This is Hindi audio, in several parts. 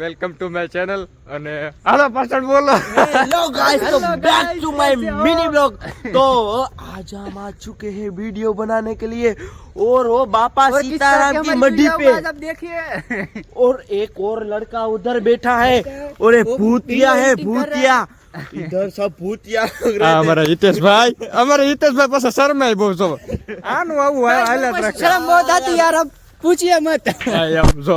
વેલકમ ટુ માય ચેનલ અને હાલો પાછળ બોલો हेलो गाइस तो Hello back guys, to my कैसे हो? मिनी ब्लॉग तो आज हम आ चुके हैं वीडियो बनाने के लिए और वो बापा और किस तरह सीताराम की की हमारी मड्डी वीडियो पे आज आप देखिए और एक और लड़का उधर बैठा है और ये वो भूतिया है video editing कर रहा भूतिया इधर सब भूतिया लग આ रहे थे। અમારા હિતેશભાઈ અમારા હિતેશભાઈ પાસે શરમાય બહુ જો આનું આવું હાઈલાઇટ રાખે शर्म बहुत आती यार अब पूछिए मत હા, એમ જો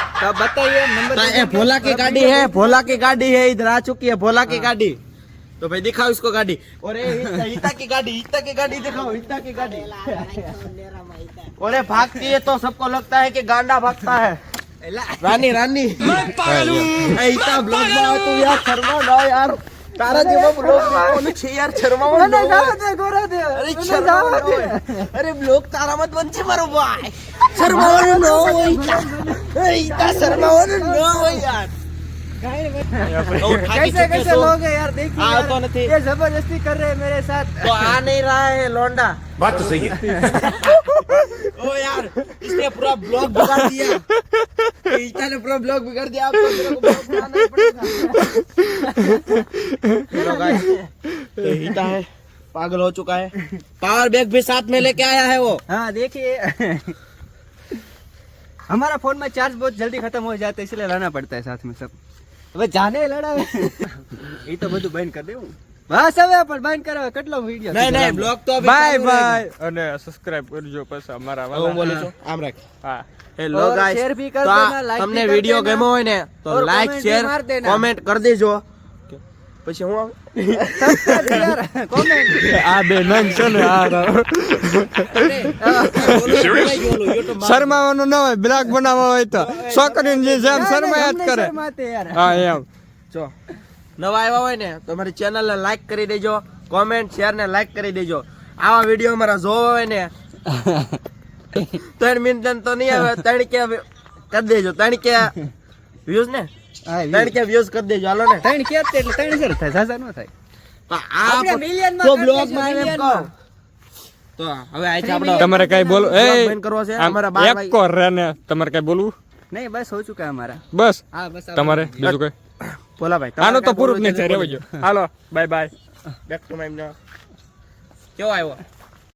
तो बताइए नंबर तो भोला की गाड़ी है भोला की गाड़ी है इधर आ चुकी है भोला की गाड़ी। तो भाई दिखाओ इसको गाड़ी। और ये हिता- की गाड़ी हिता की गाड़ी दिखाओ हिता की गाड़ी। और भागती है तो सबको लगता है कि गांडा भागता है। रानी रानी। ए, हिता ब्लॉग में आओ तो यार शर्मा ना यार। तारा जेवा ब्लॉग में कोण છે अरे ब्लॉक तारामत बनचे बरोबर आहे शर्मावरून नो शर्मा शर्मावरून नो यार। कैसे कैसे लोग हैं यार? देखिए यार। तो ये ज़बरदस्ती कर रहे हैं मेरे साथ। तो आ नहीं रहा है लौंडा। बात तो सही है। ओ यार इसने पूरा ब्लॉग बिगाड़ दिया। ईटा ने पूरा ब्लॉग बिगाड़ दिया आपको तो ईटा है। पागल हो चुका है पावर बैग भी साथ में लेके आया है वो हाँ देखिए हमारा फोन में चार्ज बहुत जल्दी खत्म हो जाता है इसलिए लाना पड़ता है साथ में सब હવે જાને લડાવે એ તો બધું બંધ કરી દેવું બસ હવે પણ બંધ કરો કેટલો વિડિયો नहीं नहीं ब्लॉग तो अभी બાય चालू रहेगा। બાય અને સબસ્ક્રાઇબ કરજો પછી અમારા હું વાલા બોલું છું આમ રાખ હા હેલો और ગાઈસ share भी कर તો આ देना, like તમને भी कर વિડિયો देना। ગમ્યો હોય ને તો और લાઈક comment भी શેર मार देना। કોમેન્ટ કરી દેજો પછી હું આ બે નન છે ને આ શરમાવાનું ન હોય બ્લોગ બનાવવા હોય તો. છોકરીને જે જેમ શરમાયા જ કરે. હા એમ. જો નવા આવ્યા હોય ને તો મારી ચેનલ ને લાઈક કરી દેજો કોમેન્ટ શેર ને લાઈક કરી દેજો. આવા વીડિયો મારા જોવા હોય ને ત્રણ મિનિટ તો નહીં આવે ત્રણ કે કરી દેજો ત્રણ કે વ્યૂઝ ને? ત્રણ કે વ્યૂઝ કરી દેજો. હાલો ને. ત્રણ કે એટલે ત્રણ હજાર થાય ઝાઝા ન થાય. આપણે પણ- માં બ્લોગમાં એમ કહો. તો હવે આ છે તમારે કઈ બોલો એ કરવો છે? અમારા બાર એક કોર ને તમારે કઈ બોલવું? નહીં બસ હો ચુકા અમારા. બસ. હા બસ તમારે બીજું કઈ? બોલા ભાઈ આનું તો પૂરું જ નહીં થાય રેવજો હાલો બાય બાય કેવો આવ્યો?